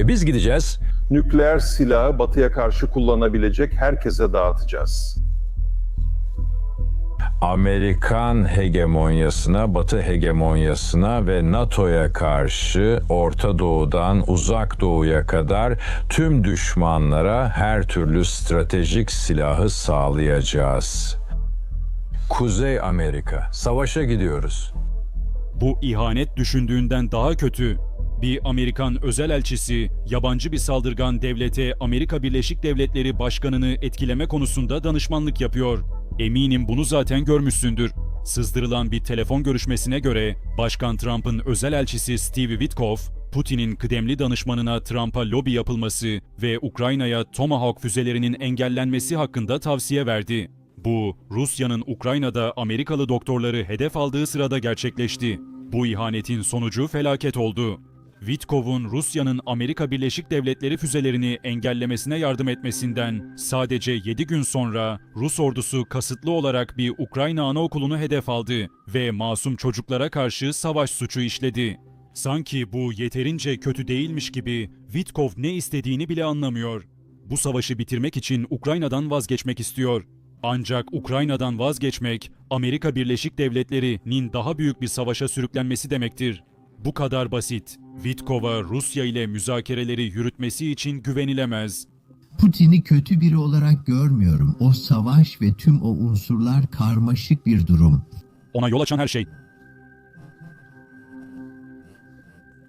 Ve biz gideceğiz Nükleer silahı batıya karşı kullanabilecek herkese dağıtacağız. Amerikan hegemonyasına, Batı hegemonyasına ve NATO'ya karşı Orta Doğu'dan Uzak Doğu'ya kadar tüm düşmanlara her türlü stratejik silahı sağlayacağız. Kuzey Amerika, savaşa gidiyoruz. Bu ihanet düşündüğünden daha kötü. Bir Amerikan özel elçisi yabancı bir saldırgan devlete Amerika Birleşik Devletleri Başkanı'nı etkileme konusunda danışmanlık yapıyor. Eminim bunu zaten görmüşsündür. Sızdırılan bir telefon görüşmesine göre Başkan Trump'ın özel elçisi Steve Witkoff, Putin'in kıdemli danışmanına Trump'a lobi yapılması ve Ukrayna'ya Tomahawk füzelerinin engellenmesi hakkında tavsiye verdi. Bu, Rusya'nın Ukrayna'da Amerikalı doktorları hedef aldığı sırada gerçekleşti. Bu ihanetin sonucu felaket oldu. Witkov'un Rusya'nın Amerika Birleşik Devletleri füzelerini engellemesine yardım etmesinden sadece 7 gün sonra Rus ordusu kasıtlı olarak bir Ukrayna anaokulunu hedef aldı ve masum çocuklara karşı savaş suçu işledi. Sanki bu yeterince kötü değilmiş gibi Witkov ne istediğini bile anlamıyor. Bu savaşı bitirmek için Ukrayna'dan vazgeçmek istiyor. Ancak Ukrayna'dan vazgeçmek, Amerika Birleşik Devletleri'nin daha büyük bir savaşa sürüklenmesi demektir. Bu kadar basit. Witkov'a Rusya ile müzakereleri yürütmesi için güvenilemez. Putin'i kötü biri olarak görmüyorum. O savaş ve tüm o unsurlar karmaşık bir durum. Ona yol açan her şey.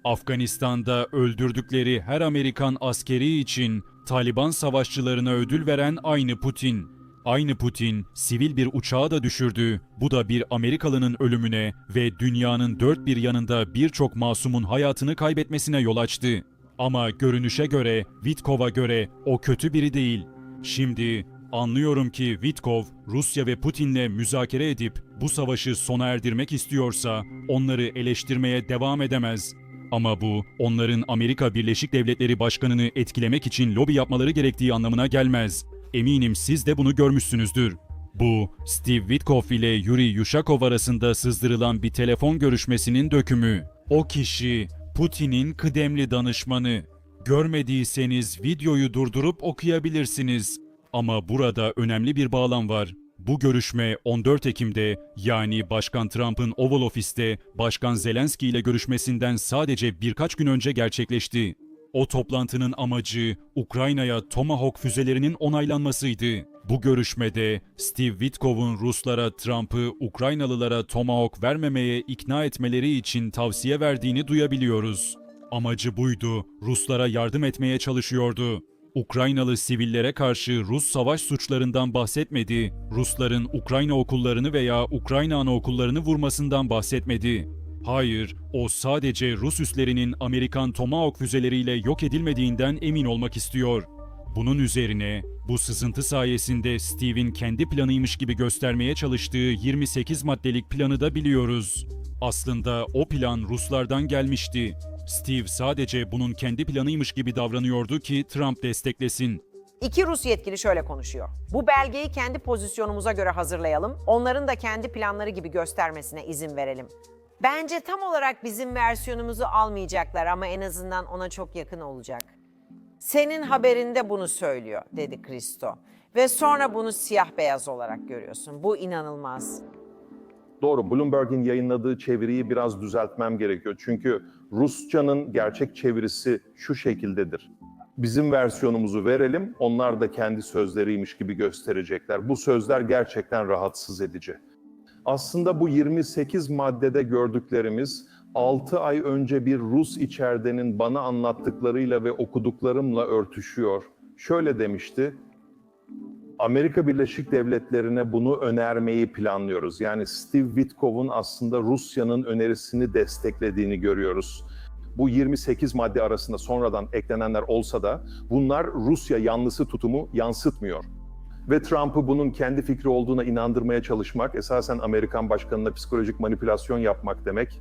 Afganistan'da öldürdükleri her Amerikan askeri için Taliban savaşçılarına ödül veren aynı Putin. Aynı Putin, sivil bir uçağı da düşürdü. Bu da bir Amerikalının ölümüne ve dünyanın dört bir yanında birçok masumun hayatını kaybetmesine yol açtı. Ama görünüşe göre, Witkov'a göre o kötü biri değil. Şimdi anlıyorum ki Witkov, Rusya ve Putin'le müzakere edip bu savaşı sona erdirmek istiyorsa onları eleştirmeye devam edemez. Ama bu onların Amerika Birleşik Devletleri Başkanı'nı etkilemek için lobi yapmaları gerektiği anlamına gelmez. Eminim siz de bunu görmüşsünüzdür. Bu, Steve Witkoff ile Yuri Yushakov arasında sızdırılan bir telefon görüşmesinin dökümü. O kişi, Putin'in kıdemli danışmanı. Görmediyseniz videoyu durdurup okuyabilirsiniz. Ama burada önemli bir bağlam var. Bu görüşme 14 Ekim'de yani Başkan Trump'ın Oval Office'te Başkan Zelenski ile görüşmesinden sadece birkaç gün önce gerçekleşti. O toplantının amacı Ukrayna'ya Tomahawk füzelerinin onaylanmasıydı. Bu görüşmede Steve Witkov'un Ruslara Trump'ı Ukraynalılara Tomahawk vermemeye ikna etmeleri için tavsiye verdiğini duyabiliyoruz. Amacı buydu, Ruslara yardım etmeye çalışıyordu. Ukraynalı sivillere karşı Rus savaş suçlarından bahsetmedi. Rusların Ukrayna okullarını veya Ukrayna anaokullarını vurmasından bahsetmedi. Hayır, o sadece Rus üslerinin Amerikan Tomahawk füzeleriyle yok edilmediğinden emin olmak istiyor. Bunun üzerine bu sızıntı sayesinde Steve'in kendi planıymış gibi göstermeye çalıştığı 28 maddelik planı da biliyoruz. Aslında o plan Ruslardan gelmişti. Steve sadece bunun kendi planıymış gibi davranıyordu ki Trump desteklesin. İki Rus yetkili şöyle konuşuyor. Bu belgeyi kendi pozisyonumuza göre hazırlayalım. Onların da kendi planları gibi göstermesine izin verelim. Bence tam olarak bizim versiyonumuzu almayacaklar ama en azından ona çok yakın olacak. Senin haberinde bunu söylüyor dedi Kristo. Ve sonra bunu siyah beyaz olarak görüyorsun. Bu inanılmaz. Doğru, Bloomberg'in yayınladığı çeviriyi biraz düzeltmem gerekiyor. Çünkü Rusçanın gerçek çevirisi şu şekildedir. Bizim versiyonumuzu verelim, onlar da kendi sözleriymiş gibi gösterecekler. Bu sözler gerçekten rahatsız edici. Aslında bu 28 maddede gördüklerimiz 6 ay önce bir Rus içeridenin bana anlattıklarıyla ve okuduklarımla örtüşüyor. Şöyle demişti, Amerika Birleşik Devletleri'ne bunu önermeyi planlıyoruz. Yani Steve Witkov'un aslında Rusya'nın önerisini desteklediğini görüyoruz. Bu 28 madde arasında sonradan eklenenler olsa da bunlar Rusya yanlısı tutumu yansıtmıyor. Ve Trump'ı bunun kendi fikri olduğuna inandırmaya çalışmak, esasen Amerikan başkanına psikolojik manipülasyon yapmak demek.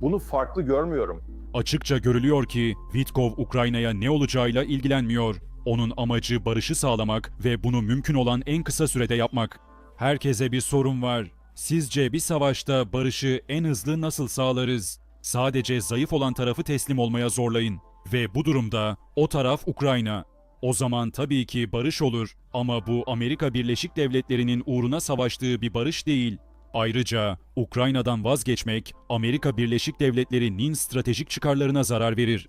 Bunu farklı görmüyorum. Açıkça görülüyor ki Witkov Ukrayna'ya ne olacağıyla ilgilenmiyor. Onun amacı barışı sağlamak ve bunu mümkün olan en kısa sürede yapmak. Herkese bir sorun var. Sizce bir savaşta barışı en hızlı nasıl sağlarız? Sadece zayıf olan tarafı teslim olmaya zorlayın. Ve bu durumda o taraf Ukrayna. O zaman tabii ki barış olur ama bu Amerika Birleşik Devletleri'nin uğruna savaştığı bir barış değil. Ayrıca Ukrayna'dan vazgeçmek Amerika Birleşik Devletleri'nin stratejik çıkarlarına zarar verir.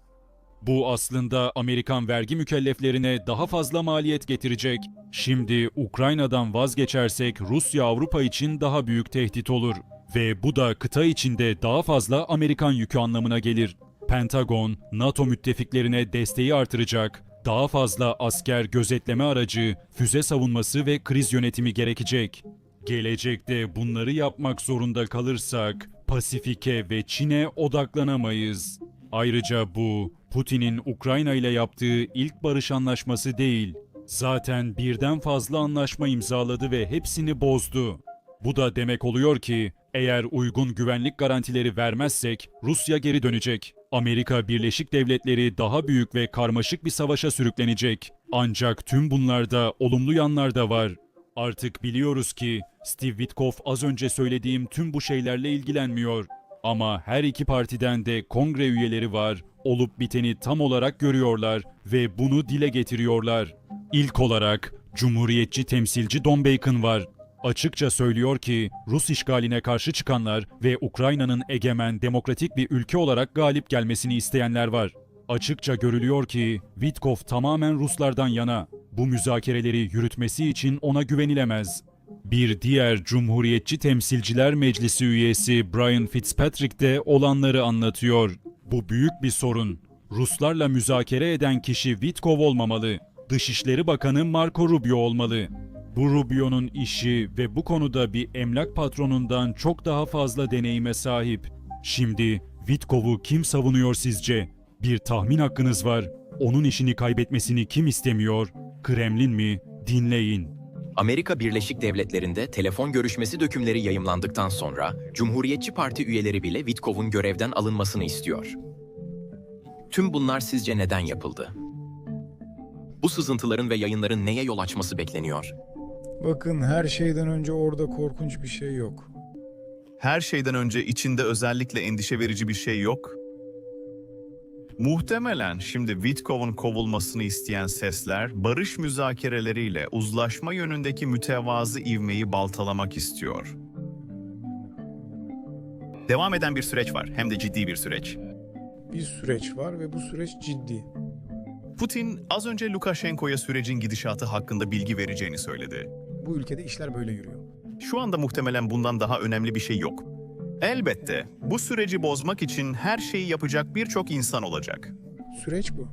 Bu aslında Amerikan vergi mükelleflerine daha fazla maliyet getirecek. Şimdi Ukrayna'dan vazgeçersek Rusya Avrupa için daha büyük tehdit olur ve bu da kıta içinde daha fazla Amerikan yükü anlamına gelir. Pentagon, NATO müttefiklerine desteği artıracak, daha fazla asker gözetleme aracı, füze savunması ve kriz yönetimi gerekecek. Gelecekte bunları yapmak zorunda kalırsak Pasifik'e ve Çin'e odaklanamayız. Ayrıca bu Putin'in Ukrayna ile yaptığı ilk barış anlaşması değil. Zaten birden fazla anlaşma imzaladı ve hepsini bozdu. Bu da demek oluyor ki eğer uygun güvenlik garantileri vermezsek Rusya geri dönecek. Amerika Birleşik Devletleri daha büyük ve karmaşık bir savaşa sürüklenecek. Ancak tüm bunlarda olumlu yanlar da var. Artık biliyoruz ki Steve Witkoff az önce söylediğim tüm bu şeylerle ilgilenmiyor. Ama her iki partiden de kongre üyeleri var, olup biteni tam olarak görüyorlar ve bunu dile getiriyorlar. İlk olarak Cumhuriyetçi temsilci Don Bacon var. Açıkça söylüyor ki Rus işgaline karşı çıkanlar ve Ukrayna'nın egemen demokratik bir ülke olarak galip gelmesini isteyenler var. Açıkça görülüyor ki Witkoff tamamen Ruslardan yana. Bu müzakereleri yürütmesi için ona güvenilemez. Bir diğer Cumhuriyetçi Temsilciler Meclisi üyesi Brian Fitzpatrick de olanları anlatıyor. Bu büyük bir sorun. Ruslarla müzakere eden kişi Witkov olmamalı. Dışişleri Bakanı Marco Rubio olmalı. Bu Rubio'nun işi ve bu konuda bir emlak patronundan çok daha fazla deneyime sahip. Şimdi Witkov'u kim savunuyor sizce? Bir tahmin hakkınız var. Onun işini kaybetmesini kim istemiyor? Kremlin mi? Dinleyin. Amerika Birleşik Devletleri'nde telefon görüşmesi dökümleri yayımlandıktan sonra Cumhuriyetçi Parti üyeleri bile Witkov'un görevden alınmasını istiyor. Tüm bunlar sizce neden yapıldı? Bu sızıntıların ve yayınların neye yol açması bekleniyor? Bakın her şeyden önce orada korkunç bir şey yok. Her şeyden önce içinde özellikle endişe verici bir şey yok. Muhtemelen şimdi Witkov'un kovulmasını isteyen sesler barış müzakereleriyle uzlaşma yönündeki mütevazı ivmeyi baltalamak istiyor. Devam eden bir süreç var, hem de ciddi bir süreç. Bir süreç var ve bu süreç ciddi. Putin az önce Lukashenko'ya sürecin gidişatı hakkında bilgi vereceğini söyledi. Bu ülkede işler böyle yürüyor. Şu anda muhtemelen bundan daha önemli bir şey yok. Elbette bu süreci bozmak için her şeyi yapacak birçok insan olacak. Süreç bu.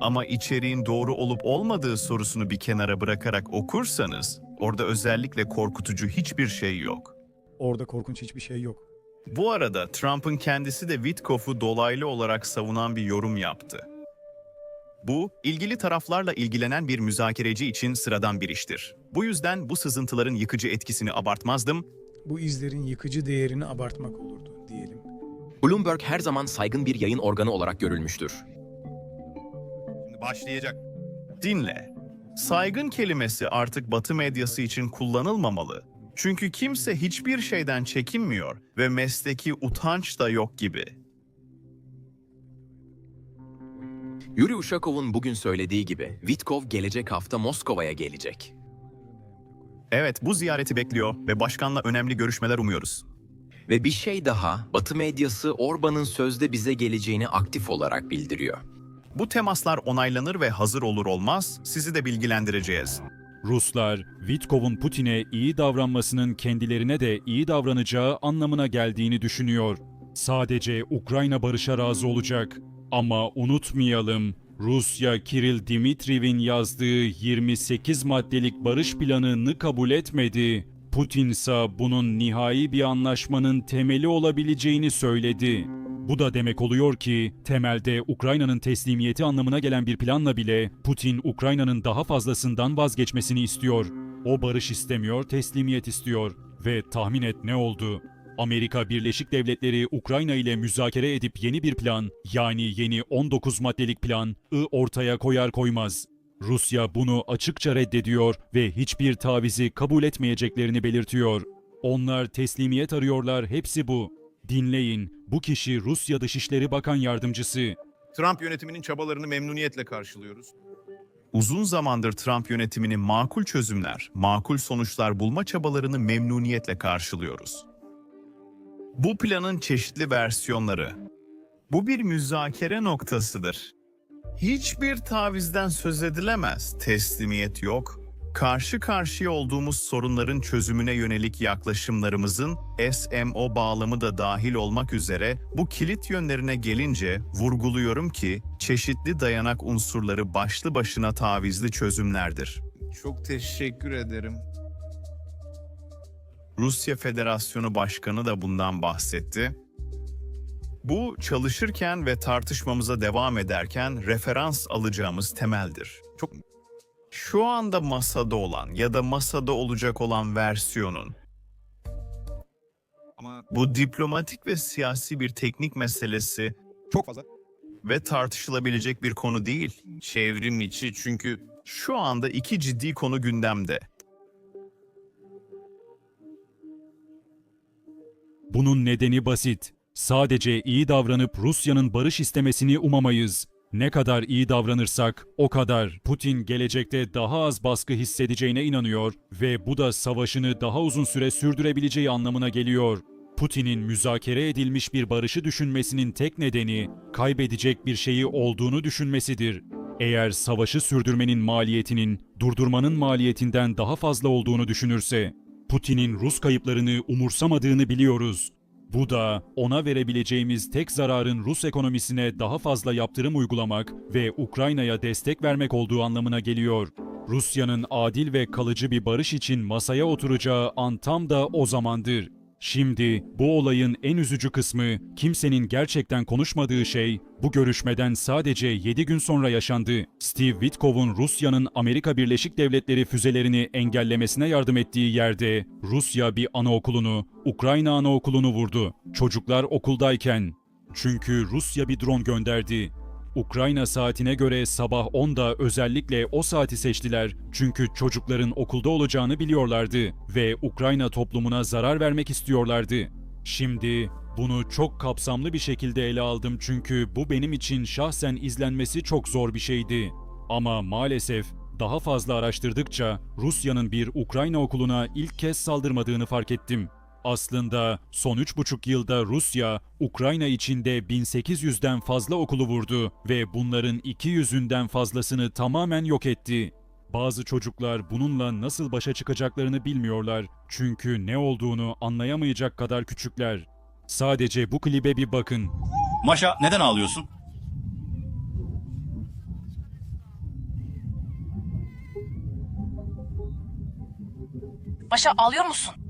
Ama içeriğin doğru olup olmadığı sorusunu bir kenara bırakarak okursanız, orada özellikle korkutucu hiçbir şey yok. Orada korkunç hiçbir şey yok. Bu arada Trump'ın kendisi de Witkoff'u dolaylı olarak savunan bir yorum yaptı. Bu, ilgili taraflarla ilgilenen bir müzakereci için sıradan bir iştir. Bu yüzden bu sızıntıların yıkıcı etkisini abartmazdım Bu izlerin yıkıcı değerini abartmak olurdu diyelim. Bloomberg her zaman saygın bir yayın organı olarak görülmüştür. Başlayacak. Dinle. Saygın kelimesi artık Batı medyası için kullanılmamalı. Çünkü kimse hiçbir şeyden çekinmiyor ve mesleki utanç da yok gibi. Yuri Ushakov'un bugün söylediği gibi Witkov gelecek hafta Moskova'ya gelecek. Evet, bu ziyareti bekliyor ve başkanla önemli görüşmeler umuyoruz. Ve bir şey daha, Batı medyası Orban'ın sözde bize geleceğini aktif olarak bildiriyor. Bu temaslar onaylanır ve hazır olur olmaz sizi de bilgilendireceğiz. Ruslar, Witkov'un Putin'e iyi davranmasının kendilerine de iyi davranacağı anlamına geldiğini düşünüyor. Sadece Ukrayna barışa razı olacak. Ama unutmayalım, Rusya Kiril Dimitriev'in yazdığı 28 maddelik barış planını kabul etmedi. Putin ise bunun nihai bir anlaşmanın temeli olabileceğini söyledi. Bu da demek oluyor ki temelde Ukrayna'nın teslimiyeti anlamına gelen bir planla bile Putin Ukrayna'nın daha fazlasından vazgeçmesini istiyor. O barış istemiyor, teslimiyet istiyor. Ve tahmin et ne oldu? Amerika Birleşik Devletleri Ukrayna ile müzakere edip yeni bir plan, yani yeni 19 maddelik plan, ı ortaya koyar koymaz. Rusya bunu açıkça reddediyor ve hiçbir tavizi kabul etmeyeceklerini belirtiyor. Onlar teslimiyet arıyorlar, hepsi bu. Dinleyin, bu kişi Rusya Dışişleri Bakan Yardımcısı. Trump yönetiminin çabalarını memnuniyetle karşılıyoruz. Uzun zamandır Trump yönetiminin makul çözümler, makul sonuçlar bulma çabalarını memnuniyetle karşılıyoruz. Bu planın çeşitli versiyonları. Bu bir müzakere noktasıdır. Hiçbir tavizden söz edilemez, teslimiyet yok. Karşı karşıya olduğumuz sorunların çözümüne yönelik yaklaşımlarımızın SMO bağlamı da dahil olmak üzere bu kilit yönlerine gelince vurguluyorum ki çeşitli dayanak unsurları başlı başına tavizli çözümlerdir. Çok teşekkür ederim. Rusya Federasyonu Başkanı da bundan bahsetti. Bu çalışırken ve tartışmamıza devam ederken referans alacağımız temeldir. Çok şu anda masada olan ya da masada olacak olan versiyonun Ama bu diplomatik ve siyasi bir teknik meselesi çok fazla. ve tartışılabilecek bir konu değil. Çevrim içi çünkü Şu anda iki ciddi konu gündemde. Bunun nedeni basit. Sadece iyi davranıp Rusya'nın barış istemesini umamayız. Ne kadar iyi davranırsak o kadar Putin gelecekte daha az baskı hissedeceğine inanıyor ve bu da savaşını daha uzun süre sürdürebileceği anlamına geliyor. Putin'in müzakere edilmiş bir barışı düşünmesinin tek nedeni kaybedecek bir şeyi olduğunu düşünmesidir. Eğer savaşı sürdürmenin maliyetinin durdurmanın maliyetinden daha fazla olduğunu düşünürse, Putin'in Rus kayıplarını umursamadığını biliyoruz. Bu da ona verebileceğimiz tek zararın Rus ekonomisine daha fazla yaptırım uygulamak ve Ukrayna'ya destek vermek olduğu anlamına geliyor. Rusya'nın adil ve kalıcı bir barış için masaya oturacağı an tam da o zamandır. Şimdi bu olayın en üzücü kısmı kimsenin gerçekten konuşmadığı şey bu görüşmeden sadece 7 gün sonra yaşandı. Steve Witkov'un Rusya'nın Amerika Birleşik Devletleri füzelerini engellemesine yardım ettiği yerde Rusya bir anaokulunu, Ukrayna anaokulunu vurdu. Çocuklar okuldayken. Çünkü Rusya bir drone gönderdi. Ukrayna saatine göre sabah 10'da özellikle o saati seçtiler çünkü çocukların okulda olacağını biliyorlardı ve Ukrayna toplumuna zarar vermek istiyorlardı. Şimdi bunu çok kapsamlı bir şekilde ele aldım çünkü bu benim için şahsen izlenmesi çok zor bir şeydi. Ama maalesef daha fazla araştırdıkça Rusya'nın bir Ukrayna okuluna ilk kez saldırmadığını fark ettim. Aslında son 3,5 yılda Rusya, Ukrayna içinde 1800'den fazla okulu vurdu ve bunların 200'ünden fazlasını tamamen yok etti. Bazı çocuklar bununla nasıl başa çıkacaklarını bilmiyorlar çünkü ne olduğunu anlayamayacak kadar küçükler. Sadece bu klibe bir bakın. Maşa neden ağlıyorsun? Başa ağlıyor musun?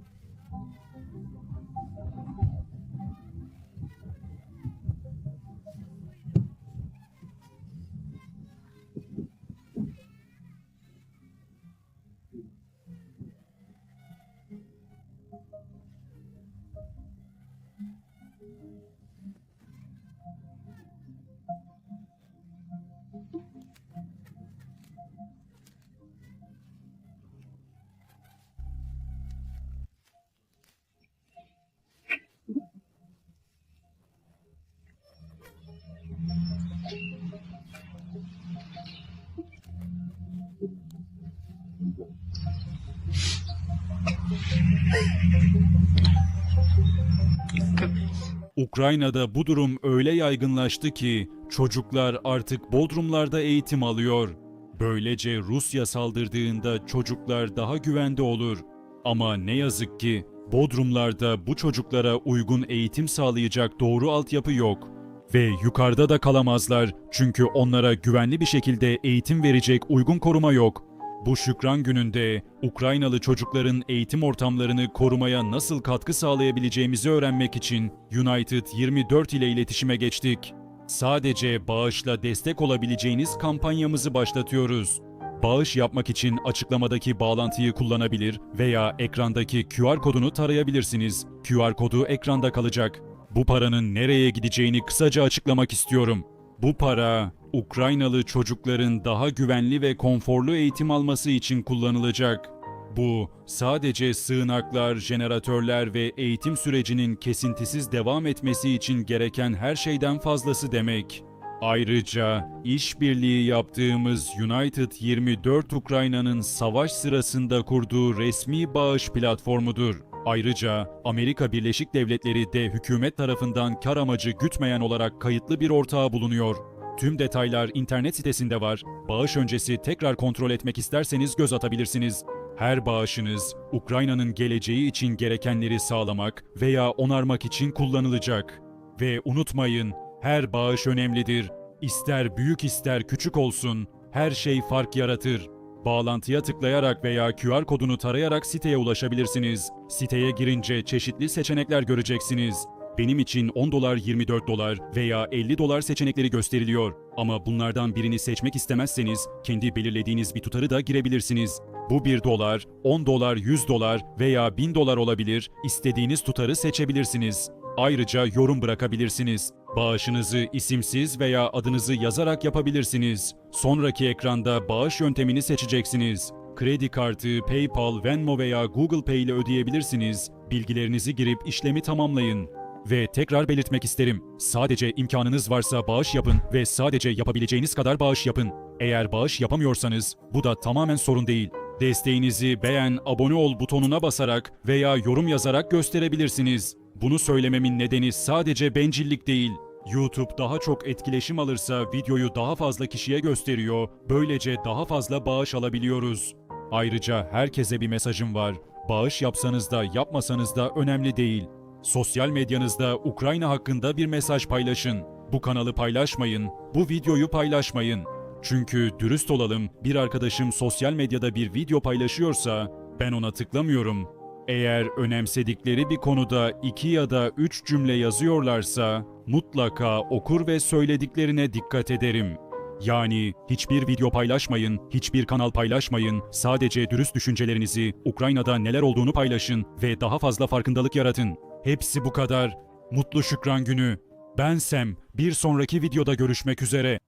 Ukrayna'da bu durum öyle yaygınlaştı ki çocuklar artık bodrumlarda eğitim alıyor. Böylece Rusya saldırdığında çocuklar daha güvende olur. Ama ne yazık ki bodrumlarda bu çocuklara uygun eğitim sağlayacak doğru altyapı yok. Ve yukarıda da kalamazlar çünkü onlara güvenli bir şekilde eğitim verecek uygun koruma yok. Bu Şükran Günü'nde Ukraynalı çocukların eğitim ortamlarını korumaya nasıl katkı sağlayabileceğimizi öğrenmek için United 24 ile iletişime geçtik. Sadece bağışla destek olabileceğiniz kampanyamızı başlatıyoruz. Bağış yapmak için açıklamadaki bağlantıyı kullanabilir veya ekrandaki QR kodunu tarayabilirsiniz. QR kodu ekranda kalacak. Bu paranın nereye gideceğini kısaca açıklamak istiyorum. Bu para Ukraynalı çocukların daha güvenli ve konforlu eğitim alması için kullanılacak. Bu sadece sığınaklar, jeneratörler ve eğitim sürecinin kesintisiz devam etmesi için gereken her şeyden fazlası demek. Ayrıca işbirliği yaptığımız United 24 Ukrayna'nın savaş sırasında kurduğu resmi bağış platformudur. Ayrıca Amerika Birleşik Devletleri de hükümet tarafından kar amacı gütmeyen olarak kayıtlı bir ortağı bulunuyor. Tüm detaylar internet sitesinde var. Bağış öncesi tekrar kontrol etmek isterseniz göz atabilirsiniz. Her bağışınız Ukrayna'nın geleceği için gerekenleri sağlamak veya onarmak için kullanılacak. Ve unutmayın, her bağış önemlidir. İster büyük ister küçük olsun, her şey fark yaratır. Bağlantıya tıklayarak veya QR kodunu tarayarak siteye ulaşabilirsiniz. Siteye girince çeşitli seçenekler göreceksiniz. Benim için 10 dolar 24 dolar veya 50 dolar seçenekleri gösteriliyor. Ama bunlardan birini seçmek istemezseniz kendi belirlediğiniz bir tutarı da girebilirsiniz. Bu 1 dolar, 10 dolar, 100 dolar veya 1000 dolar olabilir. İstediğiniz tutarı seçebilirsiniz. Ayrıca yorum bırakabilirsiniz. Bağışınızı isimsiz veya adınızı yazarak yapabilirsiniz. Sonraki ekranda bağış yöntemini seçeceksiniz. Kredi kartı, PayPal, Venmo veya Google Pay ile ödeyebilirsiniz. Bilgilerinizi girip işlemi tamamlayın. Ve tekrar belirtmek isterim. Sadece imkanınız varsa bağış yapın ve sadece yapabileceğiniz kadar bağış yapın. Eğer bağış yapamıyorsanız bu da tamamen sorun değil. Desteğinizi beğen, abone ol butonuna basarak veya yorum yazarak gösterebilirsiniz. Bunu söylememin nedeni sadece bencillik değil. YouTube daha çok etkileşim alırsa videoyu daha fazla kişiye gösteriyor, böylece daha fazla bağış alabiliyoruz. Ayrıca herkese bir mesajım var. Bağış yapsanız da yapmasanız da önemli değil. Sosyal medyanızda Ukrayna hakkında bir mesaj paylaşın. Bu kanalı paylaşmayın, bu videoyu paylaşmayın. Çünkü dürüst olalım, bir arkadaşım sosyal medyada bir video paylaşıyorsa ben ona tıklamıyorum. Eğer önemsedikleri bir konuda iki ya da üç cümle yazıyorlarsa mutlaka okur ve söylediklerine dikkat ederim. Yani hiçbir video paylaşmayın, hiçbir kanal paylaşmayın, sadece dürüst düşüncelerinizi, Ukrayna'da neler olduğunu paylaşın ve daha fazla farkındalık yaratın. Hepsi bu kadar. Mutlu Şükran Günü. Ben Sem. Bir sonraki videoda görüşmek üzere.